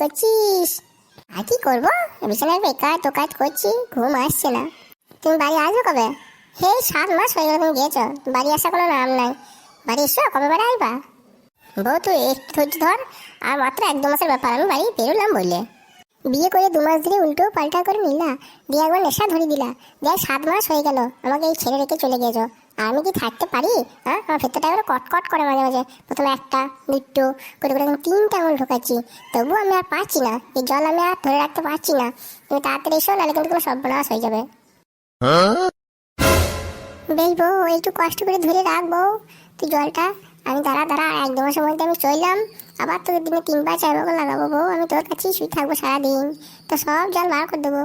করছিস? আর কি করব? বিছানায় বেকার কাজ করছি, ঘুম আসছে না। তুমি বাড়ি আসবে কবে? হে, সাত মাস হয়ে গেল তুমি গিয়েছো। বাড়ি আসা কোনো নাম নাই। বাড়ি এসো, কবে বাড়ি আসবা? বউ, তুই একটু ধৈর্য ধর। আর মাত্র এক দু মাসের ব্যাপার, আমি বাড়ি বেরোলাম বললে বিয়ে করে দু মাস ধরে উল্টো পাল্টা করে নিলা। দিয়ে একবার নেশা ধরে দিলা। দিয়ে সাত মাস হয়ে গেল, আমাকে এই ছেড়ে রেখে চলে গেছো। আমি কি থাকতে পারি? হ্যাঁ আমার ভেতরটা এবার কটকট করে মাঝে মাঝে। প্রথমে একটা, দুটো, করে করে আমি তিনটা আঙুল ঢোকাচ্ছি। তবুও আমি আর পারছি না। এই জল আমি আর ধরে রাখতে পারছি না। তুমি তাড়াতাড়ি এসো, নাহলে কিন্তু কোনো সর্বনাশ হয়ে যাবে। বেশ বউ, একটু কষ্ট করে ধরে রাখ বউ। তুই জলটা, আমি দাঁড়া দাঁড়া, এক দু মাসের মধ্যে আমি চললাম। আবার তোকে দিনে তিনবার চারবার লাগাবো বউ। আমি তোর কাছেই শুয়ে থাকব সারাদিন। তো সব জল বার করে দেবো।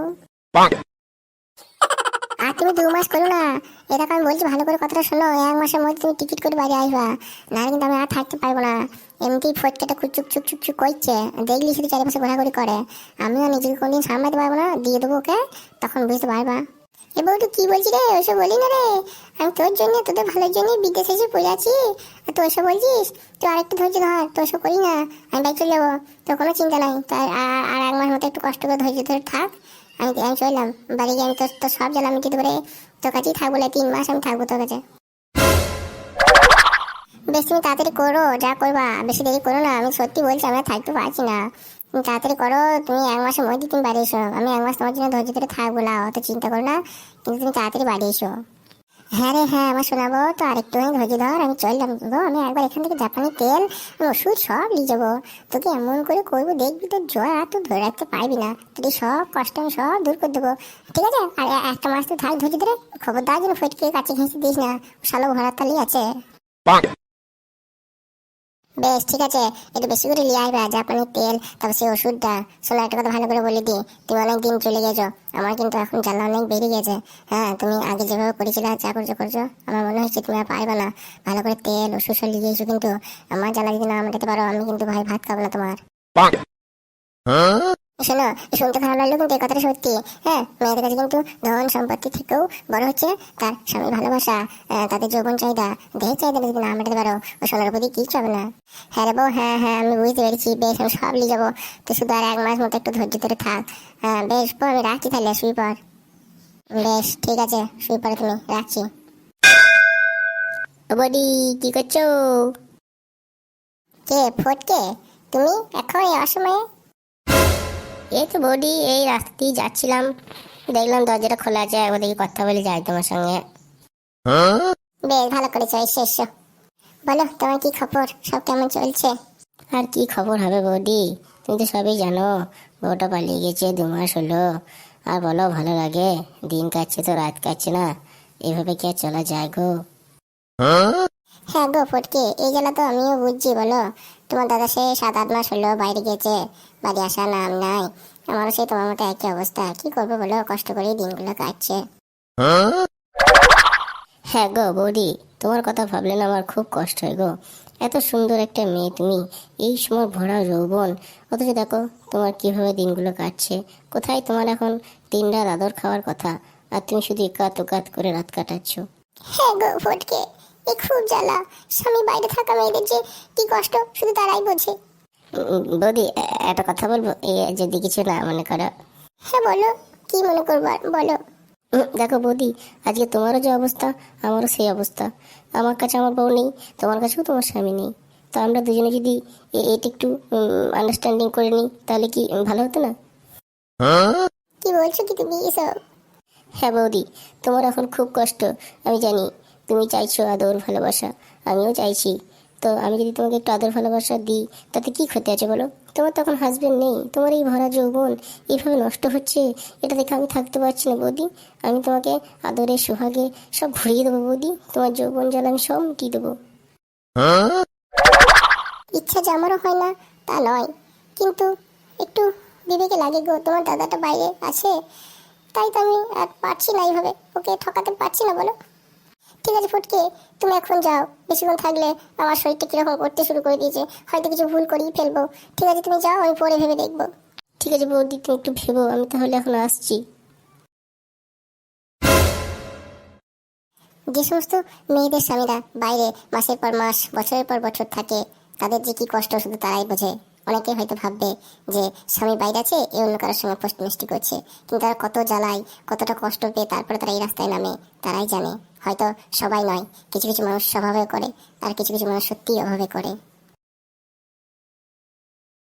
তুমি দু মাস করো না। এটা আমি বলছি ভালো করে কথাটা শোনো। এক মাসের মধ্যে তুমি টিকিট করে বাড়ি আসবা। না কিন্তু আমি আর থাকতে পারব না। এমনিতেই ফটকেটা কুচুক চুক চুক চুক করছে। দেখলি শুধু চারিপাশে ঘোরাঘুরি করে। আমিও নিজেকে কোনদিন সামলাতে পারব না। দিয়ে দেবো ওকে, তখন বুঝতে পারবা। এ কি বলছি রে? ওসব বলি না রে। আমি তোর জন্য, তোদের ভালোর এসে পড়ে আছি। আর ওসব বলছিস? তুই আরেকটু ধৈর্য ধর ওসব করি না। আমি বাইক চলে যাব। তোর কোনো চিন্তা নাই। আর এক মাস মতো একটু কষ্ট করে ধৈর্য ধরে থাক। আমি আমি চললাম। বাড়ি গিয়ে আমি তোর তোর সব জ্বালা মিটিয়ে দেবো রে তোর কাছেই থাকব তিন মাস আমি থাকব তোর কাছে। বেশ তুমি তাড়াতাড়ি করো। যা করবা। বেশি দেরি করো না। আমি সত্যি বলছি, আমি আর থাকতে পারছি না। তাড়াতাড়ি করো, তুমি এক মাসের মধ্যে তুমি বাড়ি এসো। আমি এক মাস তোমার জন্য ধৈর্য ধরে থাকব না, অত চিন্তা করো না। কিন্তু তুমি তাড়াতাড়ি বাড়ি এসো। হ্যাঁ রে হ্যাঁ আমার শোনাবো। তো আরেকটু ধৈর্য ধর, আমি চললাম গো? আমি একবার এখান থেকে জাপানি তেল, ওষুধ সব নিয়ে যাব। তোকে এমন করে করব, দেখবি তোর জ্বর আর তুই ধরে রাখতে পারবি না। তুই সব কষ্ট আমি সব দূর করে দেবো। ঠিক আছে? আর একটা মাস তো থাক ধৈর্য ধরে। খবর দেওয়ার জন্য ফটকে কাছে ঘেঁষে দিস না। শালো ভরার তালি আছে। বেশ, ঠিক আছে। একটু বেশি করে নিয়ে আসবে জাপানি তেল, তারপর সেই ওষুধটা। শোনো একটা কথা ভালো করে বলে দিই। তুমি অনেক দিন চলে গেছো, আমার কিন্তু এখন জ্বালা অনেক বেড়ে গেছে। হ্যাঁ তুমি আগে যেভাবে করেছিলে যা করছ করছ, আমার মনে হচ্ছে তুমি আর পারবে না। ভালো করে তেল, ওষুধ সব নিয়ে এসো কিন্তু। আমার জ্বালা যদি না আমাকে পারো, আমি কিন্তু ভাই ভাত খাব না তোমার। শোনো, শুনতে খারাপ লাগল কিন্তু এই কথাটা সত্যি। হ্যাঁ মেয়েদের কাছে কিন্তু ধন সম্পত্তি থেকেও বড় হচ্ছে তার স্বামী ভালোবাসা তাদের যৌবন চাহিদা, দেহের চাহিদা যদি না মেটাতে পারো, ও সোনার প্রতি কিচ্ছু হবে না? হ্যাঁ রে বউ হ্যাঁ হ্যাঁ আমি বুঝতে পেরেছি, বেশ, আমি সব নিয়ে যাব। তো শুধু আর এক মাস মতো একটু ধৈর্য ধরে থাক। হ্যাঁ বেশ পর আমি রাখছি তাহলে, শুই পর বেশ, ঠিক আছে, শুই পরে তুমি, রাখছি। বডি কি করছ? কে, ফটকে? তুমি? এখন এই অসময়ে? এই তো বডি এই রাস্তা দিয়ে যাচ্ছিলাম। দেখলাম দরজাটা খোলা আছে একবার দেখি কথা বলে যাই তোমার সঙ্গে। বেশ ভালো করেছ এসো বলো তোমার কি খবর? সব কেমন চলছে? আর কি খবর হবে বৌদি? তুমি তো সবই জানো বউটা পালিয়ে গেছে দু মাস হলো। আর বলো ভালো লাগে? দিন কাটছে তো রাত কাটছে না। এভাবে কি আর চলা যায় গো? হ্যাঁ গো ফটকে এই জ্বালা তো আমিও বুঝছি বলো। তোমার দাদা সে সাত, আট মাস হলো বাইরে গেছে বাড়ি আসা নাম নাই। আমারও সেই তোমার মতো একই অবস্থা। কি করব বলো? কষ্ট করে দিনগুলো কাটছে। হ্যাঁ গো বৌদি, তোমার কথা ভাবলে না আমার খুব কষ্ট হয় গো। এত সুন্দর একটা মেয়ে তুমি। এই সময় ভরা যৌবন। অথচ দেখো, তোমার কীভাবে দিনগুলো কাটছে। কোথায় তোমার এখন রাত আদর খাওয়ার কথা? আর তুমি শুধু একাত করে রাত কাটাচ্ছ। হ্যাঁ গো ফটকে এ খুব জ্বালা। স্বামী বাইরে থাকা মেয়েদের যে কি কষ্ট শুধু তারাই বোঝে। বৌদি একটা কথা বলব? এই যদি কিছু না মনে করো। হ্যাঁ বলো। কি মনে করব বলো। দেখো বৌদি আজকে তোমারও যে অবস্থা আমারও সেই অবস্থা। আমার কাছে আমার বউ নেই তোমার কাছেও তোমার স্বামী নেই। তো আমরা দুজনে যদি এ- এটা একটু আন্ডারস্ট্যান্ডিং করে নিই তাহলে কি ভালো হতো না? কি বলছো কি তুমি এসব? হ্যাঁ বৌদি তোমার এখন খুব কষ্ট আমি জানি। তুমি চাইছো আদর, ভালোবাসা। আমিও চাইছি। তো আমি যদি তোমাকে একটু আদর, ভালোবাসা দিই, তাতে কি ক্ষতি আছে বলো? তোমার তখন হাজবেন্ড নেই। তোমার এই ভরা যৌবন এইভাবে নষ্ট হচ্ছে? এটা দেখে আমি থাকতে পারছি না বৌদি। আমি তোমাকে আদরে সোহাগে সব ঘুরিয়ে দেবো বৌদি। তোমার যৌবন জ্বালা আমি সব মিটিয়ে দেবো। ইচ্ছা যে আমারও হয় না, তা নয়। কিন্তু একটু বিবেকে লাগে গো, তোমার দাদাটা বাইরে আছে। তাই তো আমি আর পারছি না এইভাবে। ওকে ঠকাতে পারছি না বলো। ঠিক আছে ফুটকে, তুমি এখন যাও। বেশিক্ষণ থাকলে আমার শরীরটা কীরকম করতে শুরু করে দিয়েছে। হয়তো কিছু ভুল করেই ফেলব। ঠিক আছে, তুমি যাও, আমি পরে ভেবে দেখব। ঠিক আছে বৌদি, তুমি একটু ভেবো, আমি তাহলে এখন আসছি। যে সমস্ত মেয়েদের স্বামীরা বাইরে মাসের পর মাস, বছরের পর বছর থাকে, তাদের যে কি কষ্ট, শুধু তারাই বোঝে। অনেকে হয়তো ভাববে যে স্বামী বাইরে আছে, এ অন্য কারোর সঙ্গে পোস্ট মিষ্টি করছে। কিন্তু তারা কত জ্বালায়, কতটা কষ্ট পেয়ে তারপরে তারা এই রাস্তায় নামে, তারাই জানে। হয়তো সবাই নয়, কিছু কিছু মানুষ স্বভাবে করে, আর কিছু কিছু মানুষ সত্যিই অভাবে করে।